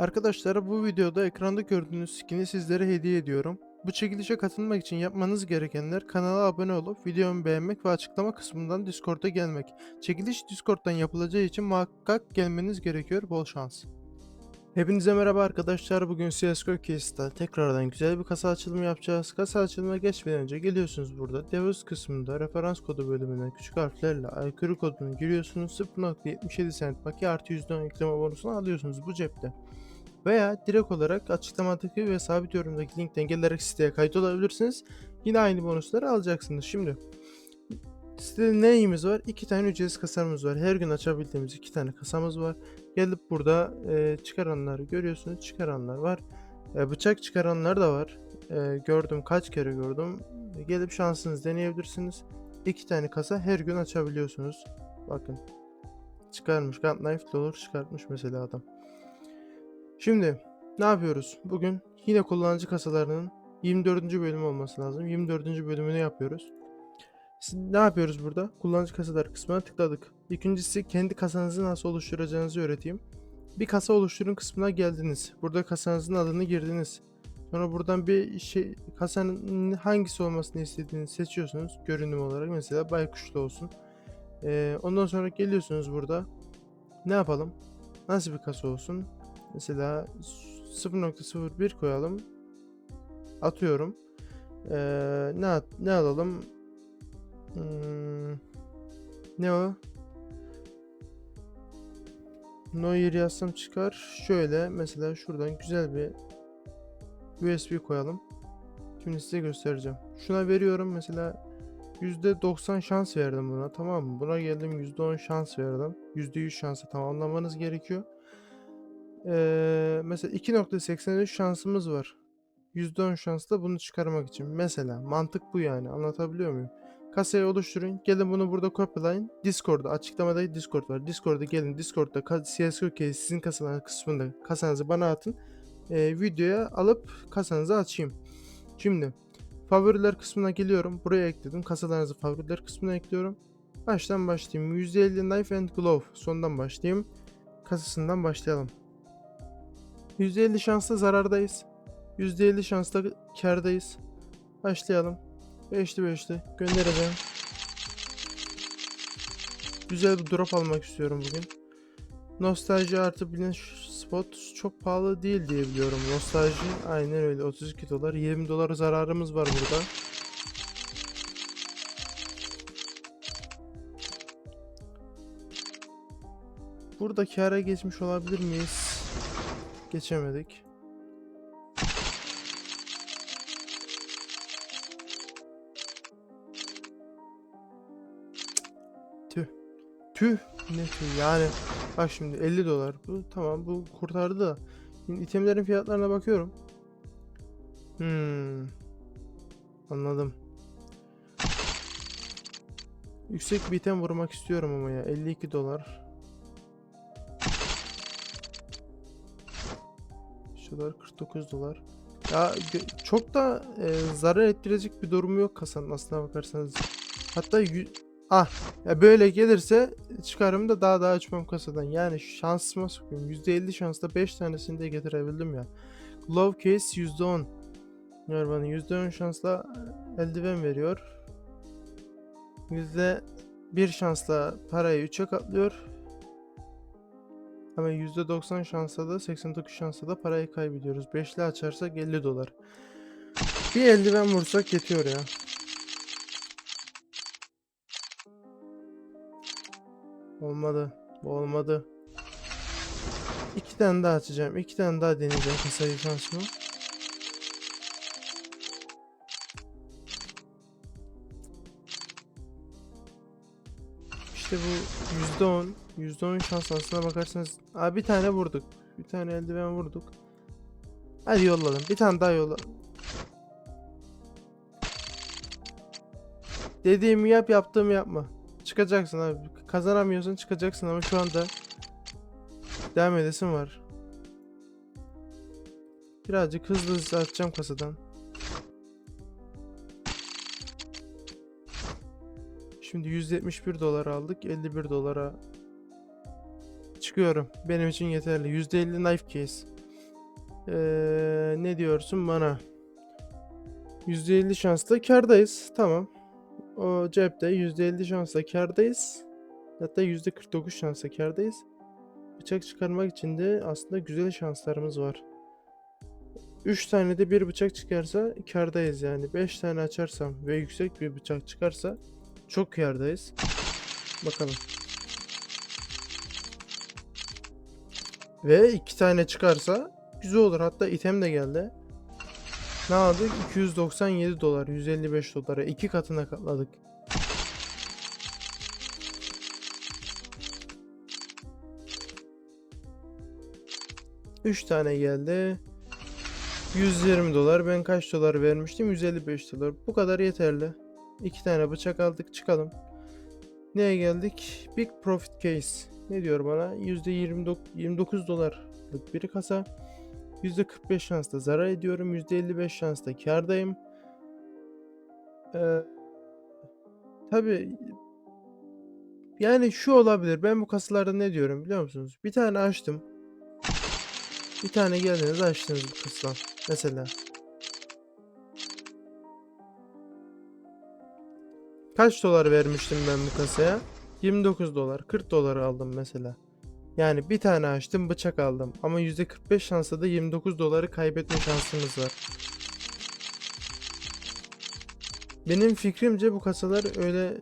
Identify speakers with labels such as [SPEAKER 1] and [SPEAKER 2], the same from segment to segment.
[SPEAKER 1] Arkadaşlar bu videoda ekranda gördüğünüz skin'i sizlere hediye ediyorum. Bu çekilişe katılmak için yapmanız gerekenler kanala abone olup videomu beğenmek ve açıklama kısmından Discord'a gelmek. Çekiliş Discord'dan yapılacağı için muhakkak gelmeniz gerekiyor. Bol şans. Hepinize merhaba arkadaşlar. Bugün CSGO Case'da tekrardan güzel bir kasa açılımı yapacağız. Kasa açılımına geçmeden önce geliyorsunuz burada. Devos kısmında referans kodu bölümüne küçük harflerle aykırı kodunu giriyorsunuz. 0.77 cent bakiye artı %10 ekleme bonusunu alıyorsunuz bu cepte. Veya direkt olarak açıklamadaki ve sabit yorumdaki linkten gelerek siteye kayıt olabilirsiniz. Yine aynı bonusları alacaksınız. Şimdi sitede neyimiz var? İki tane ücretsiz kasamız var. Her gün açabildiğimiz iki tane kasamız var. Gelip burada e, çıkaranları görüyorsunuz. Çıkaranlar var. E, bıçak çıkaranlar da var. E, gördüm kaç kere gördüm. E, gelip şansınızı deneyebilirsiniz. İki tane kasa her gün açabiliyorsunuz. Bakın. Çıkarmış. Gun knife olur çıkartmış mesela adam. Şimdi ne yapıyoruz? Bugün yine kullanıcı kasalarının 24. bölümü olması lazım. 24. bölümünü yapıyoruz. Ne yapıyoruz burada? Kullanıcı kasalar kısmına tıkladık. İkincisi kendi kasanızı nasıl oluşturacağınızı öğreteyim. Bir kasa oluşturun kısmına geldiniz. Burada kasanızın adını girdiniz. Sonra buradan bir şey kasanın hangisi olmasını istediğinizi seçiyorsunuz görünüm olarak. Mesela baykuşlu olsun. Ee, ondan sonra geliyorsunuz burada. Ne yapalım? Nasıl bir kasa olsun? Mesela 0.01 koyalım. Atıyorum. Ee, ne ne alalım? Hmm, ne o? Noir yazsam çıkar. Şöyle mesela şuradan güzel bir USB koyalım. Şimdi size göstereceğim. Şuna veriyorum mesela %90 şans verdim buna tamam mı? Buna geldim %10 şans verdim. %100 şansa tamamlamanız gerekiyor. Ee, mesela 2.83 şansımız var. %10 şansla bunu çıkarmak için. Mesela mantık bu yani. Anlatabiliyor muyum? Kasayı oluşturun. Gelin bunu burada kopyalayın. Discord'da açıklamada Discord var. Discord'da gelin. Discord'da CSGO case sizin kasalar kısmında kasanızı bana atın. Ee, videoya alıp kasanızı açayım. Şimdi favoriler kısmına geliyorum. Buraya ekledim. Kasalarınızı favoriler kısmına ekliyorum. Baştan başlayayım. %50 knife and glove. Sondan başlayayım. Kasasından başlayalım. %50 şansla zarardayız. %50 şansla kardayız. Başlayalım. 5'li 5'li göndereceğim. Güzel bir drop almak istiyorum bugün. Nostalji artı bilinen şu spot çok pahalı değil diye biliyorum. Nostalji aynen öyle 32 dolar 20 dolar zararımız var burada. Burada kâra geçmiş olabilir miyiz? Geçemedik. Tüh. Tüh. Ne tüh yani. Bak şimdi 50 dolar. Bu tamam bu kurtardı da. Şimdi itemlerin fiyatlarına bakıyorum. Hmm. Anladım. Yüksek bir item vurmak istiyorum ama ya. 52 dolar. Dolar 49 dolar. Ya çok da e, zarar ettirecek bir durumu yok kasanın aslına bakarsanız. Hatta ah ya böyle gelirse çıkarım da daha daha açmam kasadan. Yani şansıma sokayım. %50 şansla 5 tanesini de getirebildim ya. Glove case %10. Ver bana %10 şansla eldiven veriyor. %1 şansla parayı 3'e katlıyor. Ama %90 şansla da 89 şansla da parayı kaybediyoruz. 5'li açarsak 50 dolar. Bir eldiven vursak yetiyor ya. Olmadı. Bu olmadı. İki tane daha açacağım. İki tane daha deneyeceğim kasayı şansımı. İşte bu %10 %10 şans aslına bakarsanız Aa, bir tane vurduk. Bir tane eldiven vurduk. Hadi yolladım. Bir tane daha yolla. Dediğimi yap, yaptığımı yapma. Çıkacaksın abi. Kazanamıyorsan çıkacaksın ama şu anda devam edesin var. Birazcık hızlı hızlı açacağım kasadan. Şimdi 171 dolar aldık. 51 dolara çıkıyorum. Benim için yeterli. %50 knife case. Ee, ne diyorsun bana? %50 şansla kardayız. Tamam. O cepte %50 şansla kardayız. Hatta %49 şansla kardayız. Bıçak çıkarmak için de aslında güzel şanslarımız var. 3 tane de bir bıçak çıkarsa kardayız yani. 5 tane açarsam ve yüksek bir bıçak çıkarsa çok kardayız. Bakalım. Ve 2 tane çıkarsa güzel olur. Hatta item de geldi. Ne aldık? 297 dolar, 155 dolara. iki katına katladık. Üç tane geldi. 120 dolar. Ben kaç dolar vermiştim? 155 dolar. Bu kadar yeterli. İki tane bıçak aldık. Çıkalım. Neye geldik? Big Profit Case. Ne diyor bana? %29 29 dolarlık bir kasa. %45 şansla zarar ediyorum. %55 şansla kardayım. Ee, tabii yani şu olabilir. Ben bu kasalarda ne diyorum biliyor musunuz? Bir tane açtım. Bir tane geldiniz açtınız bu kasadan. Mesela. Kaç dolar vermiştim ben bu kasaya? 29 dolar. 40 dolar aldım mesela. Yani bir tane açtım bıçak aldım. Ama %45 şansla da 29 doları kaybetme şansımız var. Benim fikrimce bu kasalar öyle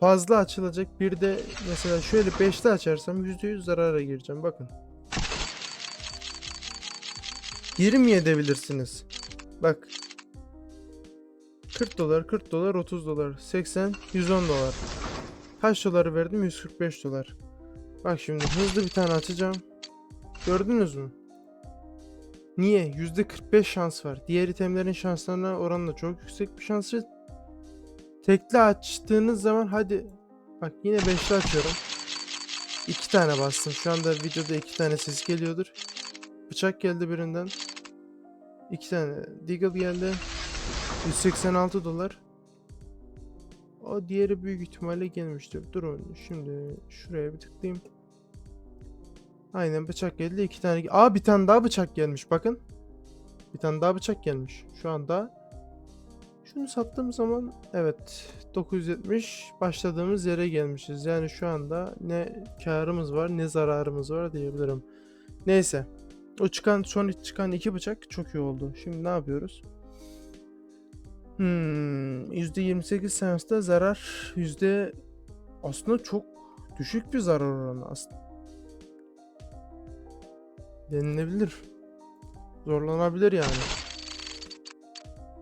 [SPEAKER 1] fazla açılacak. Bir de mesela şöyle 5'te açarsam %100 zarara gireceğim. Bakın. Girmeyebilirsiniz. Bak. 40 dolar, 40 dolar, 30 dolar, 80, 110 dolar. Kaç doları verdim? 145 dolar. Bak şimdi hızlı bir tane açacağım. Gördünüz mü? Niye? %45 şans var. Diğer itemlerin şanslarına oranla çok yüksek bir şansı. Tekli açtığınız zaman hadi. Bak yine 5'li açıyorum. 2 tane bastım. Şu anda videoda 2 tane ses geliyordur. Bıçak geldi birinden. 2 tane Deagle geldi. 186 dolar. O diğeri büyük ihtimalle gelmiştir. Durun şimdi şuraya bir tıklayayım. Aynen bıçak geldi. iki tane. Aa bir tane daha bıçak gelmiş bakın. Bir tane daha bıçak gelmiş. Şu anda şunu sattığım zaman evet 970 başladığımız yere gelmişiz. Yani şu anda ne karımız var ne zararımız var diyebilirim. Neyse. O çıkan son çıkan iki bıçak çok iyi oldu. Şimdi ne yapıyoruz? Hmm, %28 seansta zarar yüzde aslında çok düşük bir zarar oranı aslında. Denilebilir. Zorlanabilir yani.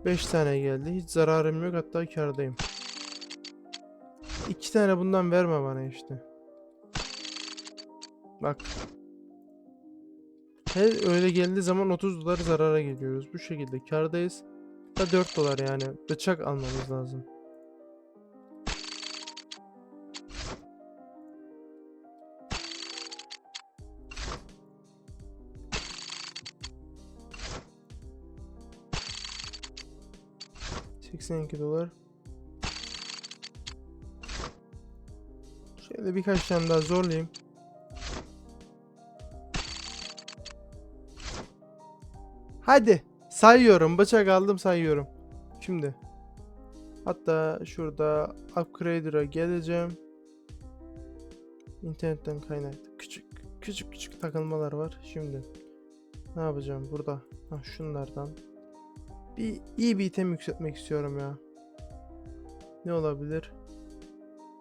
[SPEAKER 1] 5 tane geldi. Hiç zararım yok hatta kardayım. 2 tane bundan verme bana işte. Bak. Her öyle geldiği zaman 30 dolar zarara geliyoruz. Bu şekilde kardayız. Da 4 dolar yani. Bıçak almamız lazım. ...82 dolar. Şöyle birkaç tane daha zorlayayım. Hadi. Sayıyorum. Bıçak aldım sayıyorum. Şimdi. Hatta şurada upgrader'a geleceğim. İnternetten kaynaklı küçük küçük küçük takılmalar var. Şimdi ne yapacağım burada? Ha, şunlardan. Bir iyi bir item yükseltmek istiyorum ya. Ne olabilir?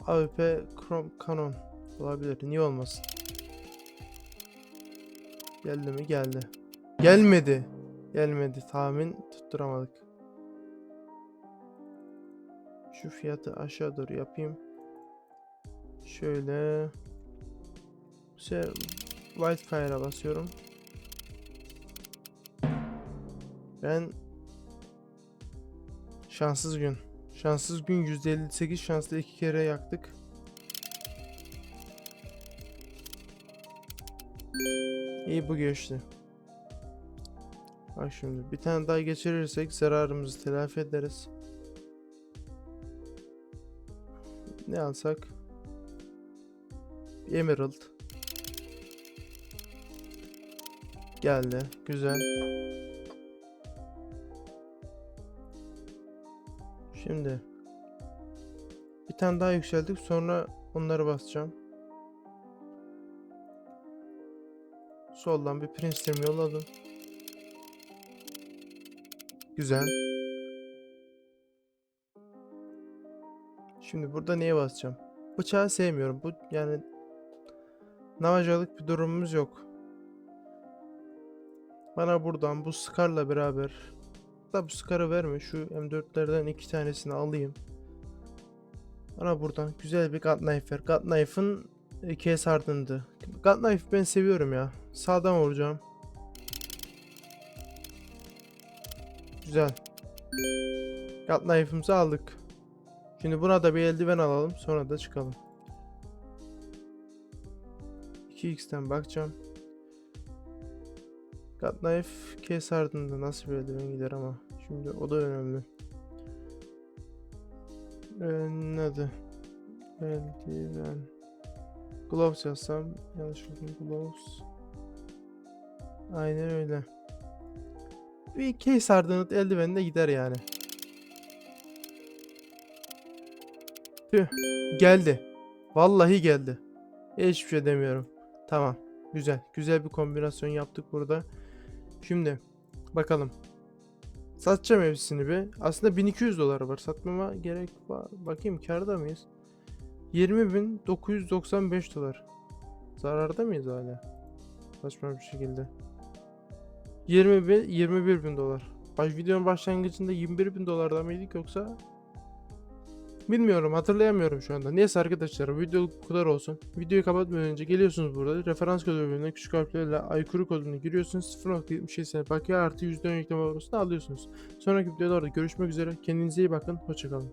[SPEAKER 1] AWP Chrome Canon olabilir. Niye olmasın? Geldi mi? Geldi. Gelmedi. Gelmedi. Tahmin tutturamadık. Şu fiyatı aşağı doğru yapayım. Şöyle. Şey, Wildfire'a basıyorum. Ben şanssız gün. Şanssız gün %58 şanslı iki kere yaktık. İyi bu geçti. Bak şimdi bir tane daha geçirirsek zararımızı telafi ederiz. Ne alsak? Emerald. Geldi. Güzel. Şimdi bir tane daha yükseldik. Sonra onları basacağım. Soldan bir Prince'lerimi yolladım. Güzel. Şimdi burada neye basacağım? Bıçağı sevmiyorum. Bu yani navajalık bir durumumuz yok. Bana buradan bu Scar'la beraber da bu Scar'ı verme. Şu M4'lerden iki tanesini alayım. Bana buradan güzel bir God Knife ver. God ikiye sardındı. God ben seviyorum ya. Sağdan vuracağım. Güzel. God Knife'ımızı aldık. Şimdi buna da bir eldiven alalım. Sonra da çıkalım. 2x'ten bakacağım. God Knife case ardında nasıl bir eldiven gider ama. Şimdi o da önemli. Ee, ne adı? Eldiven. Gloves yazsam yanlış. Gloves. Aynen öyle. Bir case ardında eldiven de gider yani. Tüh. Geldi. Vallahi geldi. Hiçbir şey demiyorum. Tamam. Güzel. Güzel bir kombinasyon yaptık burada. Şimdi bakalım. Satacağım hepsini bir. Aslında 1200 dolar var. Satmama gerek var. Bakayım karda mıyız? 20.995 dolar. Zararda mıyız hala? Saçma bir şekilde. 20 bin, 21 bin dolar. Baş, videonun başlangıcında 21 bin dolarda mıydık yoksa Bilmiyorum hatırlayamıyorum şu anda. Neyse arkadaşlar video bu kadar olsun. Videoyu kapatmadan önce geliyorsunuz burada. Referans kodu bölümüne küçük harflerle aykırı kodunu giriyorsunuz. 0.77 bakiye artı %10 yükleme borusunu alıyorsunuz. Sonraki videolarda görüşmek üzere. Kendinize iyi bakın. Hoşçakalın.